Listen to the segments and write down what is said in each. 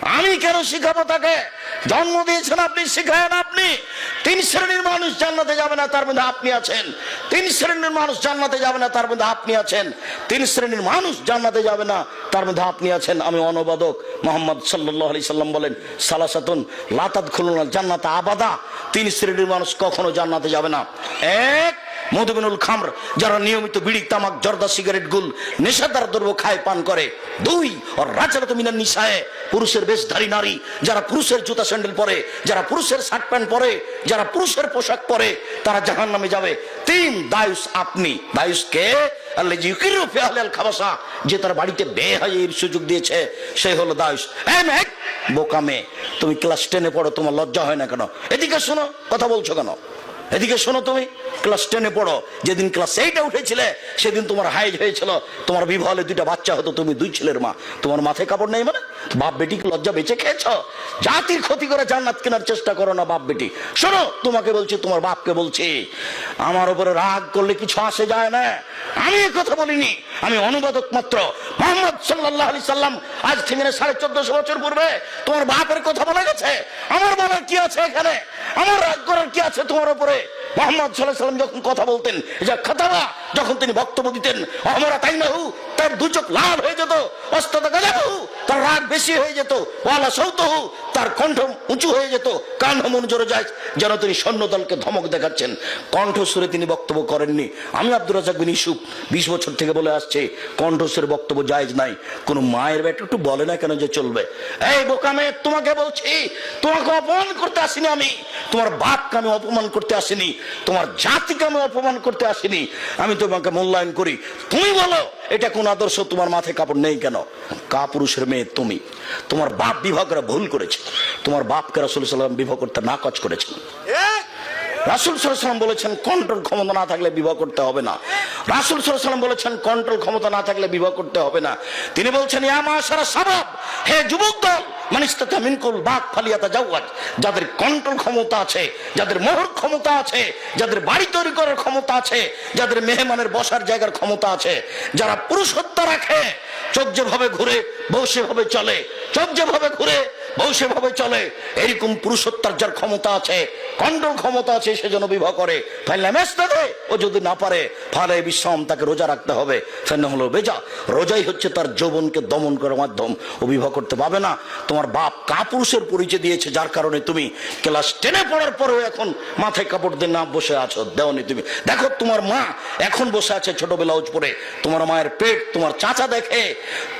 আমি কেন শিখাবো তাকে? জন্ম দিয়েছেন আপনি, শিখায়েন আপনি। তিন শ্রেণির মানুষ জান্নাতে যাবে না, তার মধ্যে আপনি আছেন। তিন শ্রেণির মানুষ জান্নাতে যাবে না, তার মধ্যে আপনি আছেন। তিন শ্রেণির মানুষ জান্নাতে যাবে না, তার মধ্যে আপনি আছেন। আমি অনুবাদক মোহাম্মদ সাল্লাহ আলি সাল্লাম বলেন, সালাসাতুন লাতাত খুলুন জান্নাত আবাদা। তিন শ্রেণির মানুষ কখনো জান্নাতে যাবে না। এক মধুবিনুল খামর, যারা নিয়মিত বিড়ি, তামাক, জর্দা, সিগারেট, গুল, নেশাদার দ্রব্য খায়, পান করে। দুই আর রাজারত মিনার নিশায় পুরুষের বেশধারী নারী, যারা পুরুষের জুতা স্যান্ডেল পরে, যারা পুরুষের শার্ট প্যান্ট পরে, যারা পুরুষের পোশাক পরে, তারা জাহান নামে যাবে। তিন, দায়ুস আপনি। দায়ুস কে? খাবাসা, যে তার বাড়িতে বে এর সুযোগ দিয়েছে, সে হলো দায়ুস। এ মেঘ, বোকা মেয়ে, তুমি ক্লাস টেনে পড়ো, তোমার লজ্জা হয় না কেন? এদিকে শোনো, কথা বলছো কেন? এদিকে শোনো তুমি ক্লাস টেনে পড়ো। যেদিন ক্লাস এইটে উঠেছিলে, সেদিন তোমার হাইজ হয়েছিল। তোমার বিবাহলে দুইটা বাচ্চা হতো, তুমি দুই ছেলের মা। তোমার মাথায় কাপড় নেই মানে? বাপ বেটিকে লজ্জা বেঁচে খেয়েছ? জাতির ক্ষতি করে জান্নাত কেনার চেষ্টা করো না বাপ বেটি। শোনো, তোমাকে বলছি, তোমার বাপকে বলছি, আমার উপরে রাগ করলে কিছু আসে যায় না। আমি কথা বলিনি। আমি অনুবাদক মাত্র। মোহাম্মদ সাল্লাহ আলি সাল্লাম আজ থেকে সাড়ে চোদ্দশো বছর পূর্বে তোমার বাপের কথা বলা গেছে। আমার বলার কি আছে এখানে? আমার রাগ করার কি আছে তোমার উপরে? মোহাম্মদ সাল্লাহ সাল্লাম যখন কথা বলতেন যা খাতাবা যখন তিনি বক্তব্য দিতেন আমরা তাই না তার দু চোখ লাল হয়ে যেত অস্ততা গাজা হু তার রাগ বেশি হয়ে যেত, ওয়ালা সৌত তার কণ্ঠ উঁচু হয়ে যেত, কান মন জোরে যায়, যেন তিনি সৈন্য দলকে ধমক দেখাচ্ছেন। কণ্ঠস্বরে তিনি বক্তব্য করেননি। আমি আব্দুর রাজাক বিন ইসুফ বিশ বছর থেকে বলে আসছে, কণ্ঠস্বরে বক্তব্য জায়জ নাই। কোনো মায়ের বেটা একটু বলে না কেন যে চলবে? এই বোকামে তোমাকে বলছি, তোমাকে অপমান করতে আসিনি আমি। তোমার বাপকে আমি অপমান করতে আসিনি তোমার জাতিকে আমি অপমান করতে আসিনি। আমি তোমাকে মূল্যায়ন করি। তুমি বলো এটা কোন আদর্শ? তোমার মাথায় কাপড় নেই কেন? কাপুরুষের মেয়ে তুমি। তোমার বাপ বিবাহ করে ভুল করেছে। তোমার বাপকে রাসুল সাল্লাম বিবাহ করতে না কাজ করেছে। রাসুল সাল্লাম বলেছেন কন্ট্রোল ক্ষমতা না থাকলে বিবাহ করতে হবে না। রাসুল সাল্লাম বলেছেন কন্ট্রোল ক্ষমতা না থাকলে বিবাহ করতে হবে না। তিনি বলছেন সাবাব, হে যুবক দল মানিস্তাতা মিনকুল বাঘ ফালিয়াতা জাওয়াজ যাদের কন্ট্রোল ক্ষমতা আছে, যাদের মোহর ক্ষমতা আছে, যাদের বাড়ি তৈরি করার ক্ষমতা আছে, যাদের মেহমানের বসার জায়গার ক্ষমতা আছে, যারা পুরুষত্ব রাখে, চোখ যেভাবে ঘুরে, বউ সেভাবে চলে, চোখ যেভাবে ঘুরে বউ চলে। এরকম পুরুষত্বার যার ক্ষমতা আছে কন্ট্রোল ক্ষমতা আছে, সে যেন বিবাহ করে। ও যদি না পারে, ফালে বিশ্রাম, তাকে রোজা রাখতে হবে। ফেন হলো বেজা। রোজাই হচ্ছে তার যৌবনকে দমন করার মাধ্যম। ও বিবাহ করতে পাবে না। তোমার বাপ কাপুরুষের পরিচয় দিয়েছে, যার কারণে তুমি ক্লাস টেনে পড়ার পরেও এখন মাথায় কাপড় দিয়ে না বসে আছো। দেওনি তুমি। দেখো, তোমার মা এখন বসে আছে ছোট ব্লাউজ পরে। তোমার মায়ের পেট তোমার চাচা দেখে,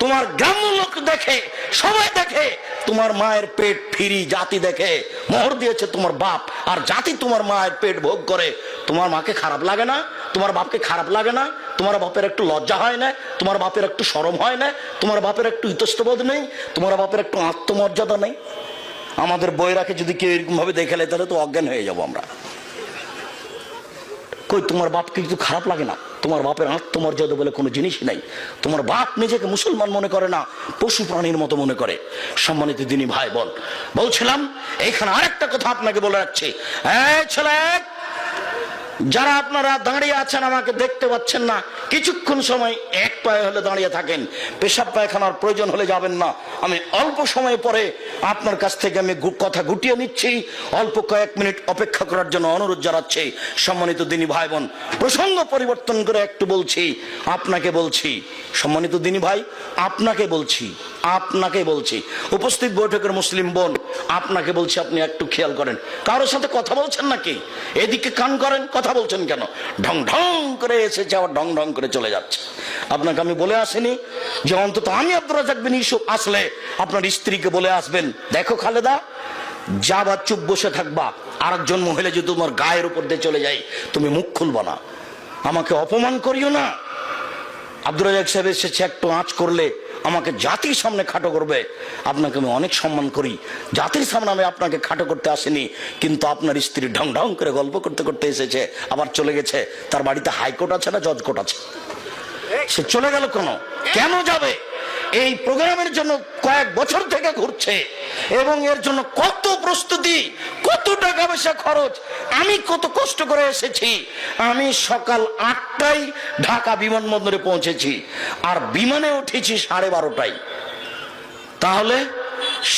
তোমার গ্রাম্য লোক দেখে, সবাই দেখে, তোমার মায়ের পেট ফিরি, জাতি দেখে। মোহর দিয়েছে তোমার বাপ, আর জাতি তোমার মায়ের পেট ভোগ করে। তোমার মাকে খারাপ লাগে না, তোমার বাপকে খারাপ লাগে না, তোমার বাপের একটু লজ্জা হয় না, তোমার বাপের একটু সরম হয় না, তোমার বাপের একটু ইতস্তবোধ নেই, তোমার বাপের একটু আত্মমর্যাদা নেই। আমাদের বইরাকে যদি কেউ এরকম ভাবে দেখে নেয়, তাহলে তো অজ্ঞান হয়ে যাব আমরা। কই, তোমার বাপকে কিছু খারাপ লাগে না? তোমার বাপের আত্মমর্যাদা বলে কোনো জিনিস নাই। তোমার বাপ নিজেকে মুসলমান মনে করে না, পশু প্রাণীর মতো মনে করে। সম্মানিত দিনী ভাই বল বলছিলাম, এইখানে আরেকটা কথা আপনাকে বলে রাখছি। হ্যাঁ ছেলে যারা আপনারা দাঁড়িয়ে আছেন আমাকে দেখতে পাচ্ছেন না, কিছুক্ষণ সময় এক পায়ে হলে দাঁড়িয়ে থাকেন। পেশাব পায়খানার প্রয়োজন হলে যাবেন না। আমি অল্প সময় পরে আপনার কাছ থেকে আমি কথা গুটিয়ে নিচ্ছি। অল্প কয়েক মিনিট অপেক্ষা করার জন্য অনুরোধ জানাচ্ছি। সম্মানিত দিনী ভাই বোন প্রসঙ্গ পরিবর্তন করে একটু বলছি। আপনাকে বলছি, সম্মানিত দিনী ভাই, আপনাকে বলছি আপনাকে বলছি। উপস্থিত বৈঠকের মুসলিম বোন, আপনাকে বলছি আপনি একটু খেয়াল করেন। কারোর সাথে কথা বলছেন নাকি? এদিকে কান করেন, কথা বলছেন কেন? ঢং ঢং করে এসেছে, আবার ঢং ঢং করে চলে যাচ্ছে। আপনাকে আমি বলে আসিনি যে অন্তত আমি আব্দুর রাজাক বিন ইউসুফ আসলে আপনার স্ত্রীকে বলে আসবেন। দেখো খালেদা যাবা চুপ বসে থাকবা, আরেকজন মহিলা যদি তোমার গায়ের উপর দিয়ে চলে যায়, তুমি মুখ খুলবা না। আমাকে অপমান করিও না। আব্দুর রাজাক সাহেব এসেছে, একটু আঁচ করলে আমাকে জাতির সামনে খাটো করবে। আপনাকে আমি অনেক সম্মান করি। জাতির সামনে আমি আপনাকে খাটো করতে আসিনি, কিন্তু আপনার স্ত্রী ঢং ঢং করে গল্প করতে করতে এসেছে, আবার চলে গেছে। তার বাড়িতে হাইকোর্ট আছে না জজ কোর্ট আছে? সে চলে গেল কেন? কেন যাবে? এই প্রোগ্রামের জন্য কয়েক বছর থেকে ঘুরছে, এবং এর জন্য কত প্রস্তুতি, কত টাকা পয়সা খরচ আমি কত কষ্ট করে এসেছি। আমি সকাল আটটায় ঢাকা বিমানবন্দরে পৌঁছেছি। আর বিমানে উঠেছি সাড়ে বারোটায়। তাহলে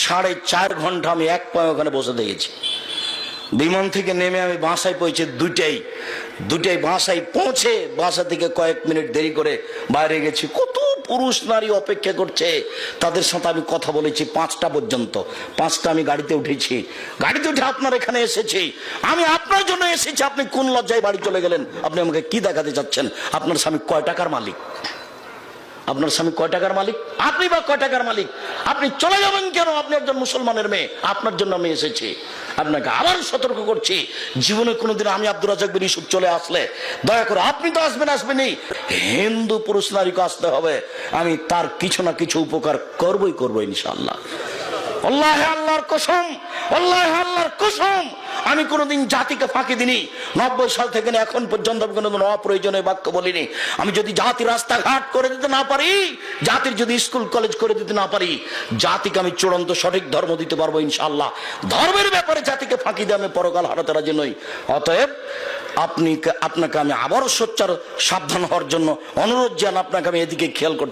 সাড়ে চার ঘণ্টা আমি এক পায়ে ওখানে বসে দিয়েছি বিমান থেকে নেমে আমি বাসায় পৌঁছে দুটাই দুটাই বাসায় পৌঁছে বাসা থেকে কয়েক মিনিট দেরি করে বাইরে গেছি। কত পুরুষ নারী অপেক্ষা করছে। তাদের সাথে আমি কথা বলেছি পাঁচটা পর্যন্ত। পাঁচটা আমি গাড়িতে উঠেছি। গাড়িতে উঠে আপনার এখানে এসেছি। আমি আপনার জন্য এসেছি। আপনি কোন লজ্জায় বাড়ি চলে গেলেন? আপনি আমাকে কি দেখাতে চাচ্ছেন? আপনার স্বামী কয় টাকার মালিক? আপনার স্বামী কয় টাকার মালিক? আপনি বা কয় টাকার মালিক? আপনি চলে যাবেন কেন? আপনি একজন মুসলমানের মেয়ে। আপনার জন্য আমি এসেছি। আপনাকে আবার সতর্ক করছি। জীবনে কোনোদিন আমি আব্দুর রাজাক বিন ইসুফ চলে আসলে। দয়া করে আপনি তো আসবেন, আসবেনই। হিন্দু পুরুষ নারীকে আসতে হবে। আমি তার কিছু না কিছু উপকার করবই করব ইনশাল্লাহ আল্লাহ আল্লাহর কসম, আল্লাহ আল্লাহর কসম। আমি কোনোদিন জাতিকে ফাঁকি দিনি নব্বই সাল থেকে এখন পর্যন্ত আমি কোনোদিন অপ্রয়োজনীয় বাক্য বলিনি। আমি যদি জাতি রাস্তাঘাট করে দিতে না পারি, জাতির যদি স্কুল, কলেজ করে দিতে না পারি, জাতিকে আমি চূড়ান্ত সঠিক ধর্ম দিতে পারব ইনশাল্লাহ ধর্মের ব্যাপারে জাতিকে ফাঁকি দিয়ে আমি পরকাল হারাতে রাজি নই। অতএব আপনি আপনাকে আমি আবারও সোচ্চার, সাবধান হওয়ার জন্য অনুরোধ জান আপনাকে আমি এদিকে খেয়াল করতে